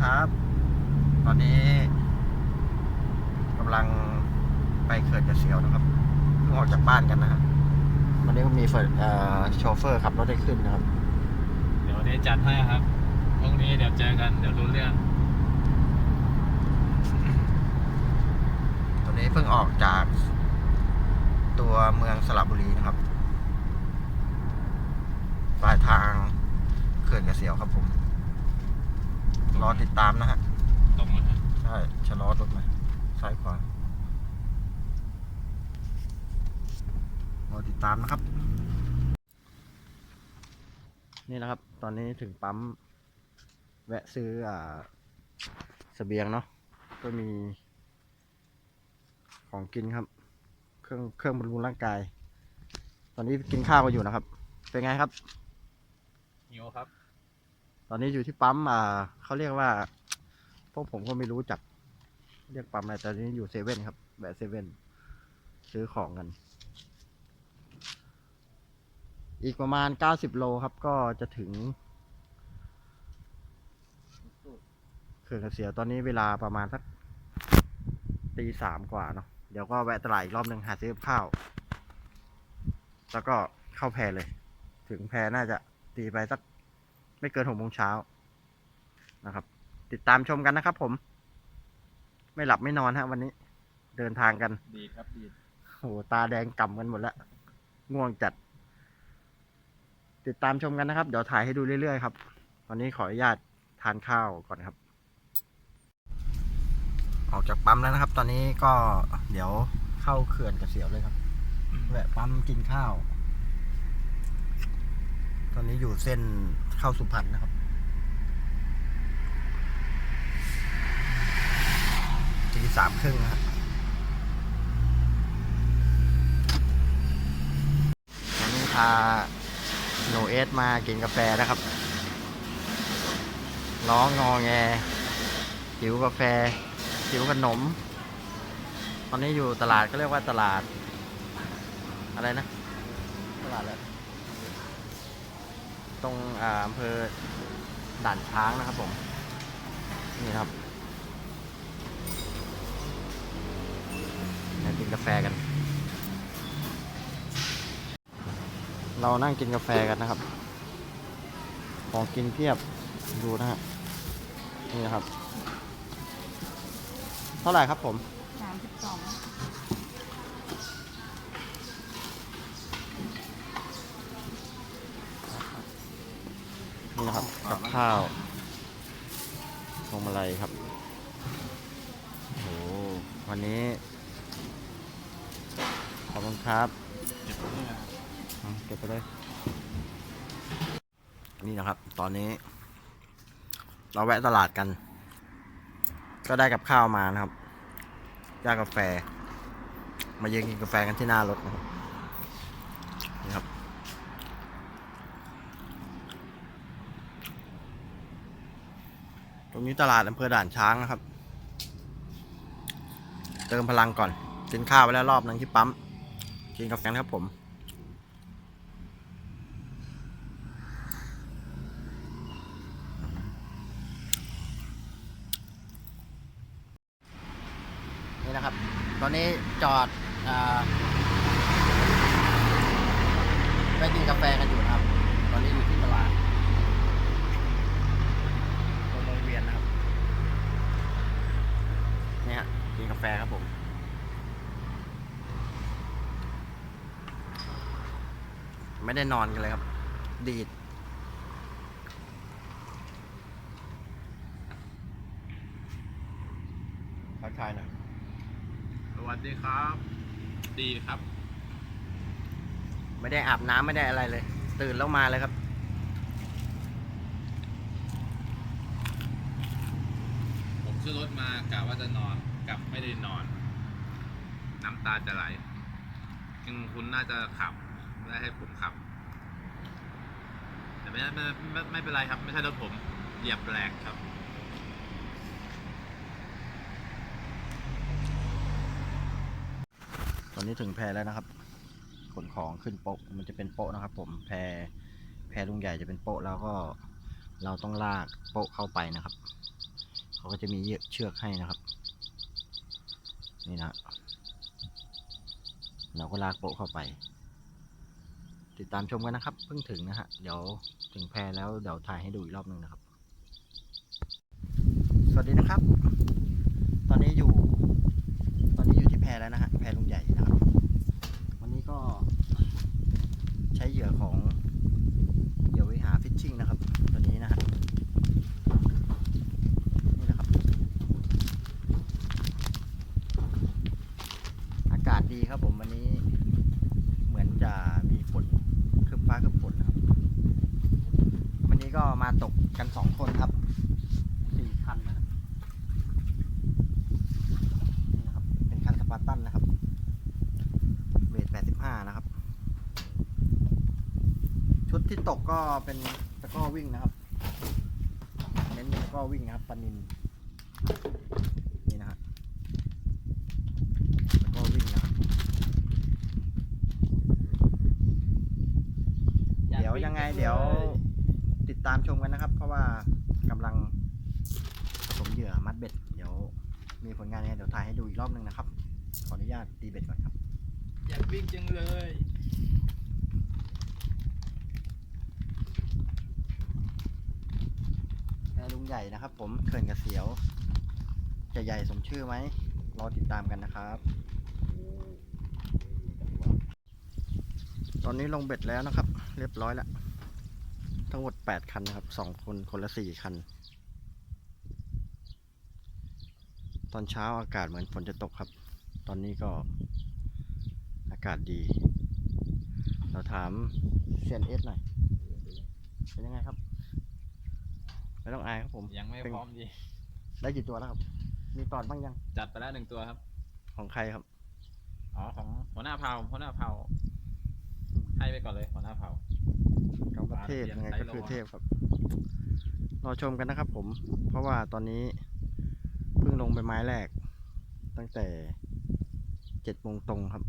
ครับ ตอนนี้กำลังไปเขื่อนกระเสียวนะครับเพิ่งออกจากบ้านกันนะครับวันนี้ก็มีเฟิร์นเอ่อโชเฟอร์ขับรถได้ขึ้นนะครับ เดี๋ยววันนี้จัดให้ครับพรุ่งนี้เดี๋ยวเจอกัน เดี๋ยวรู้เรื่อง ตอนนี้เพิ่งออกจาก ตัวเมืองสระบุรีนะครับปลายทางเขื่อนกระเสียวครับผม รอติดตามนะฮะ ตรงนะฮะใช่ชะลอรถไหมซ้ายขวารอติดตามนะครับ นี่นะครับ ตอนนี้ถึงปั๊ม แวะซื้ออ่าเสบียงเนาะก็มี ของกินครับ เครื่องเครื่องบำรุงร่างกาย ตอนนี้กินข้าวกันอยู่นะครับ เป็นไงครับ หิวครับต อนนี้อยู่ที่ปั๊มอ่าเขาเรียกว่า พวกผมก็ไม่รู้จัก เรียกปั๊มอะไรแต่ตอนนี้อยู่เซเว่นครับแวะเซเว่นซื้อของกัน อีกประมาณเก้าสิบโลครับ ก็จะถึงเขื่อนเกษียตอนนี้เวลาประมาณสักตีสามกว่าเนาะเดี๋ยวก็แวะตลาดอีกรอบหนึ่งหาซื้อข้าว แล้วก็เข้าแพเลย ถึงแพน่าจะตีไปสัก ไม่เกินหกโมงเช้านะครับ ติดตามชมกันนะครับผม ไม่หลับไม่นอนฮะ วันนี้ เดินทางกัน ดีครับดีโอ้โหตาแดงก่ำกันหมดแล้วง่วงจัด ติดตามชมกันนะครับ เดี๋ยวถ่ายให้ดูเรื่อยๆครับ ตอนนี้ขออนุญาตทานข้าวก่อนครับ ออกจากปั๊มแล้วนะครับ ตอนนี้ก็เดี๋ยวเข้าเขื่อนกระเสียวเลยครับ แวะปั๊มกินข้าว ตอนนี้อยู่เส้นเข้าสุพรรณนะครับ ตีสามครึ่งนะครับวันนี้พาโนเอสมากินกาแฟนะครับ ร้องงอแง หิวกาแฟ หิวขนม ตอนนี้อยู่ตลาดก็เรียกว่าตลาด อะไรนะ ตลาดอะไร ตรงอำเภอด่านช้างนะครับผมนี่ครับมากินกาแฟกัน เรานั่งกินกาแฟกันนะครับ ของกินเพียบดูนะฮะนี่นะครับ เท่าไหร่ครับผมสามสิบสอง นี่นะครับกับข้าวพวงมาลัยครับโอ้โหวันนี้ ขอบคุณครับเดี๋ยวเนี่ยอืมเก็บไปเลยนี่นะครับ ตอนนี้ เราแวะตลาดกัน ก็ได้กับข้าวมานะครับย่ากาแฟ มายืนกินกาแฟกันที่หน้ารถนะครับนี่ครับ ตรงนี้ตลาดอำเภอด่านช้างนะครับ เติมพลังก่อนกินข้าวไปแล้วรอบนึงที่ปั๊ม กินกาแฟครับผมนี่นะครับ ตอนนี้จอดอไปกินกาแฟกันอยู่นะครับ ตอนนี้อยู่ที่ตลาดตรงวงเวียนนะครับ เนี่ยฮะกินกาแฟครับผม ไม่ได้นอนกันเลยครับ ดีด ทักทายหน่อยสวัสดีครับ ดีครับ ไม่ได้อาบน้ำไม่ได้อะไรเลย ตื่นแล้วมาเลยครับ ผมขึ้นรถมากะว่าจะนอนกลับไม่ได้นอน น้ำตาจะไหลจริงคุณน่าจะขับไม่ได้ให้ผมขับแต่ ไม่ไม่ไม่ไม่เป็นไรครับ ไม่ใช่รถผมเหยียบแหลกครับตอนนี้ถึงแพแล้วนะครับ ขนของขึ้นโป๊ะมันจะเป็นโป๊ะนะครับ ผมแพแพลุงใหญ่จะเป็นโป๊ะแล้วก็เราต้องลากโป๊ะเข้าไปนะครับเขาก็จะมีเชือกให้นะครับ นี่นะเราก็ลากโปะเข้าไป ติดตามชมกันนะครับ เพิ่งถึงนะฮะ เดี๋ยวถึงแพแล้วเดี๋ยวถ่ายให้ดูอีกรอบหนึ่งนะครับ สวัสดีนะครับ ตอนนี้อยู่ ตอนนี้อยู่ที่แพแล้วนะฮะ แพลุงใหญ่นะครับ วันนี้ก็ใช้เหยื่อของเหยื่อวิหาฟิชชิ่งนะครับ ตัวนี้นะฮะ นี่นะครับ อากาศดีครับผมวันนี้เหมือนจะมีฝนคืบฟ้าคืบฝนนะครับ วันนี้ก็มาตกกันสองคนครับสี่คันนะครับนี่นะครับ เป็นคันสปาร์ตันนะครับ เวทแปดสิบห้านะครับ ชุด ที่ตกก็เป็นตะก้อวิ่งนะครับ เน้นตะก้อวิ่งนะครับปานินนี่นะฮะตะก้อวิ่งนะครับเดี๋ยวยังไงเดี๋ยวติดตามชมกันนะครับ เพราะว่ากำลังผสมเหยื่อมัดเบ็ด เดี๋ยวมีผลงานยังไงเดี๋ยวถ่ายให้ดูอีกรอบหนึ่งนะครับ ขออนุญาตตีเบ็ดก่อนครับ อยากวิ่งจังเลย แพลุง ใหญ่นะครับ ผมเขื่อนกระเสียวจะใหญ่สมชื่อไหมรอติดตามกันนะครับ ตอนนี้ลงเบ็ดแล้วนะครับ เรียบร้อยแล้วทั้งหมด 8 คันนะครับ 2 คนคนละ 4 คัน ตอนเช้าอากาศเหมือนฝนจะตกครับ ตอนนี้ก็อากาศดี เราถามเซียนเอสหน่อย เป็นยังไงครับ ไม่ต้องอายครับผม ยังไม่เป็นพร้อมดี ได้กี่ตัวแล้วครับ มีตอดบ้างยัง จัดไปแล้วหนึ่งตัวครับ ของใครครับ อ๋อของหัวหน้าเผาหัวหน้าเผาให้ไปก่อนเลยหัวหน้าเผาเขาก็เทพเตรียมยังไงก็ไซส์คือโลเทพครับ รอชมกันนะครับผม เพราะว่าตอนนี้เพิ่งลงไปไม้แรก ตั้งแต่เจ็ดโมงตรงครับ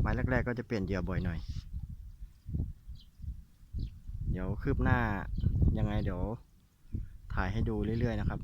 ไม้แรก ๆ ก็จะเปลี่ยนเหยื่อบ่อยหน่อย เดี๋ยวคืบหน้า ยังไงเดี๋ยวถ่ายให้ดูเรื่อยๆนะครับ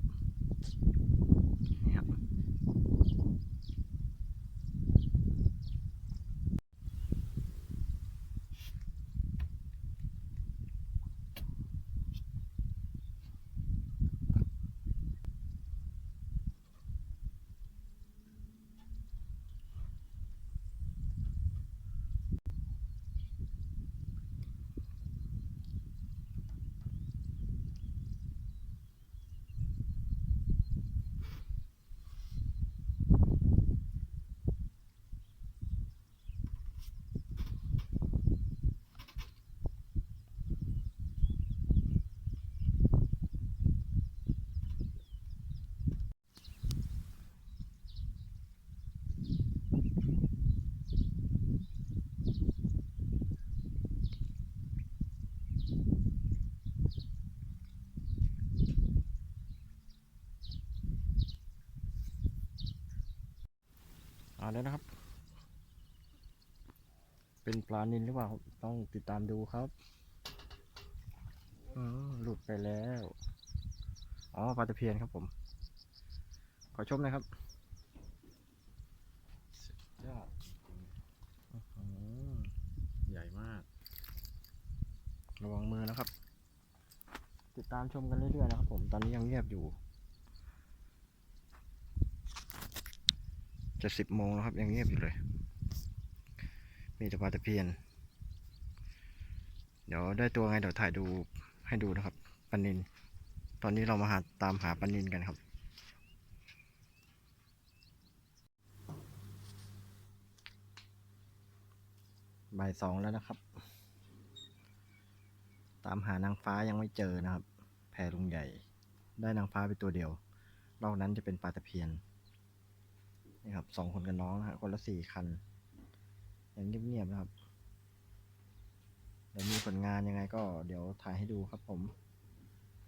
แล้วนะครับ เป็นปลานินหรือเปล่าต้องติดตามดูครับอืมหลุดไปแล้ว อ๋อปลาตะเพียนครับผม ขอชมหน่อยครับยอดอืมใหญ่มาก ระวังมือนะครับ ติดตามชมกันเรื่อยๆนะครับผม ตอนนี้ยังเงียบอยู่ จะสิบโมงแล้วครับยังเงียบอยู่เลย มีแต่ปลาตะเพียน เดี๋ยวได้ตัวไงเดี๋ยวถ่ายดูให้ดูนะครับปลานิน ตอนนี้เรามาหาตามหาปลานินกันครับ บ่ายสองแล้วนะครับ ตามหานางฟ้ายังไม่เจอนะครับ แพลุงใหญ่ ได้นางฟ้าไปตัวเดียวนอกนั้นจะเป็นปลาตะเพียน นี่ครับสองคนกับน้องนะฮะคนละสี่คันอยังเงียบๆนะครับ เดี๋ยวมีผลงานยังไงก็เดี๋ยวถ่ายให้ดูครับผม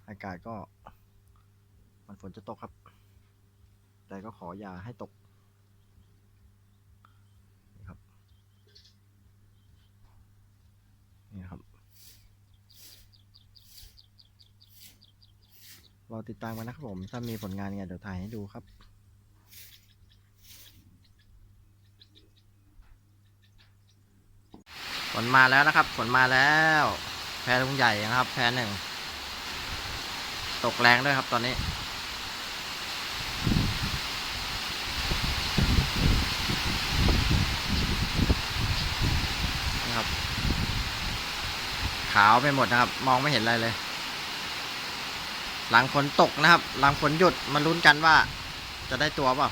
อากาศก็มันฝนจะตกครับ แต่ก็ขออย่าให้ตกนี่ครับนี่ครับรอติดตามกันนะครับผม ถ้ามีผลงานยังไงเดี๋ยวถ่ายให้ดูครับ นมาแล้วนะครับ ฝนมาแล้ว แพลุงใหญ่นะครับ แพหนึ่ง ตกแรงด้วยครับตอนนี้นะครับ ขาวไปหมดนะครับ มองไม่เห็นอะไรเลย หลังฝนตกนะครับ หลังฝนหยุดมาลุ้นกันว่า จะได้ตัวเปล่า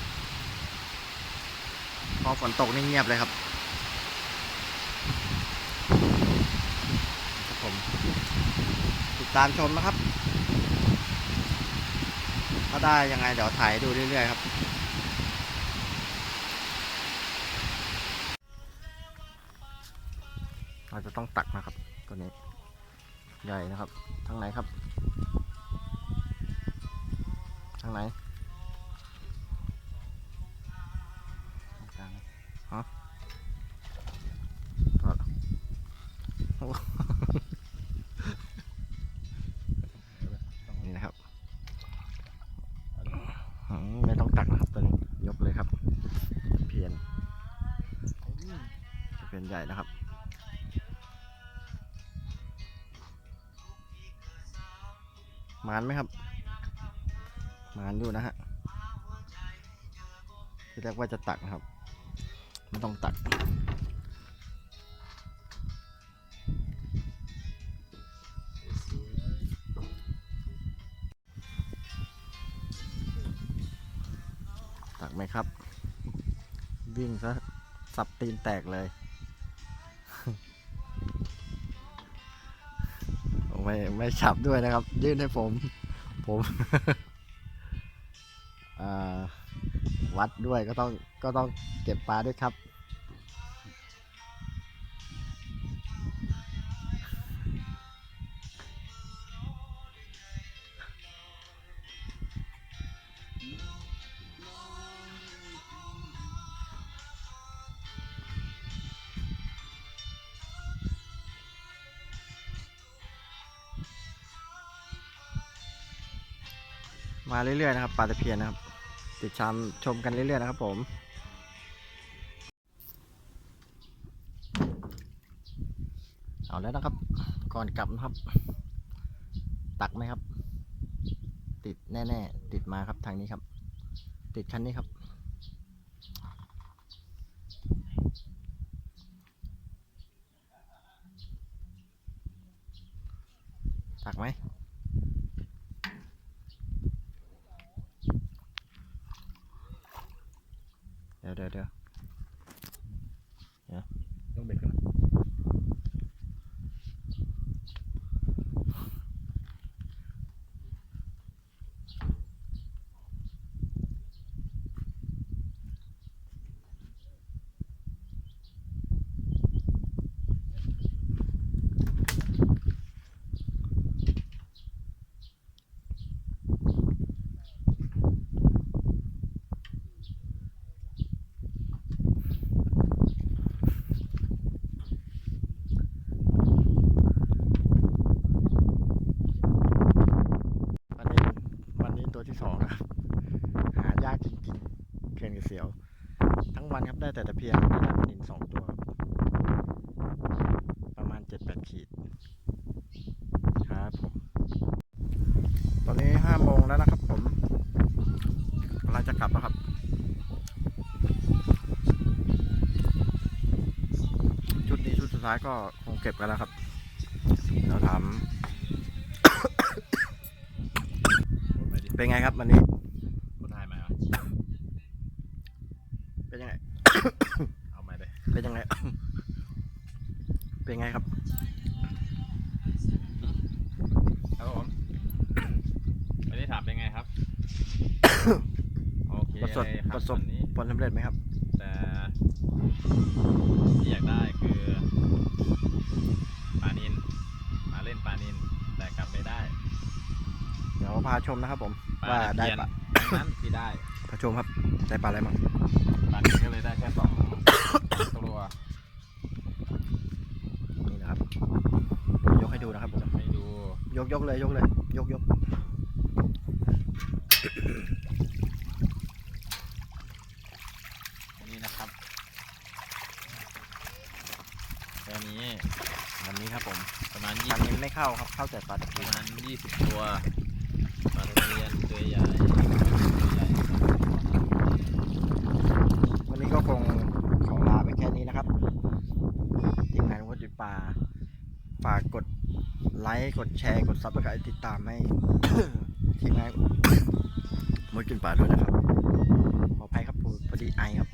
พอฝนตกนี่เงียบเลยครับครับผม ตามชมนะครับ ก็ได้ยังไงเดี๋ยวถ่ายดูเรื่อยๆครับ เราจะต้องตักนะครับ ตัวนี้ ใหญ่นะครับทางไหนครับทางไหน ป็นใหญ่นะครับ มานไหมครับ มานอยู่นะฮะที่แรกว่าจะตักนะครับ ไม่ต้องตักตักไหมครับ วิ่งซะสับตีนแตกเลย ไม่ไม่ฉับด้วยนะครับ ยื่นให้ผม ผมวัดด้วยก็ต้องก็ต้องเก็บปลาด้วยครับ มาเรื่อยๆนะครับปลาตะเพียนนะครับ ติดชามชมกันเรื่อยๆนะครับ ผมเอาแล้วนะครับ ก่อนกลับนะครับ ตักไหมครับ ติดแน่ ๆ ติดมาครับทางนี้ครับ ติดคันนี้ครับ ตักไหม เดี๋ยวเดี๋ยวเดี๋ยว ต้องเบ็ดกันนะ วันนี้วันนี้ตัวที่สองนะครับ หายากจริงๆเคนกับเสียว ทั้งวันครับได้แต่ตะเพียนได้ปลานินสองตัว ประมาณเจ็ดแปดขีด ครับผม ตอนนี้ห้าโมงแล้วนะครับผมกำลังจะกลับแล้วครับชุดนี้ชุดสุดท้ายก็คงเก็บกันแล้วครับเราทำเป็นไงครับวันนี้ กดถ่ายมาเหรอ เป็นยังไง เอามาเลยเป็นยังไง เป็นไงครับครับผมวันนี้ถามเป็นไงครับ โอเคประสบเลยครับประสบวันนี้ผลสำเร็จไหมครับ แต่ที่อยากได้คือปลานินมาเล่นปลานิน แต่กลับไม่ได้เดี๋ยวพาชมนะครับผม ปลาว่าตะได้เพียนปะทั้งนั้นที่ได้พาชมครับ ได้ปลาอะไรบ้าง ตอนนี้ก็เลยได้แค่สองตัวนี่นะครับ ยกให้ดูนะครับผม ให้ดู ยกยกเลยยกเลย ยกยกนี่นะครับตัวนี้วันนี้ครับผม ประมาณยี่อันสิบไม่เข้าครับ เข้าแต่ปลาตะปเพีระมาณยี่สิบตัว ไลค์กดแชร์กดซับสไครต์ติดตามให้ทีมงานมดกินป่าด้วยนะครับขออภัยครับพอดีไอครับ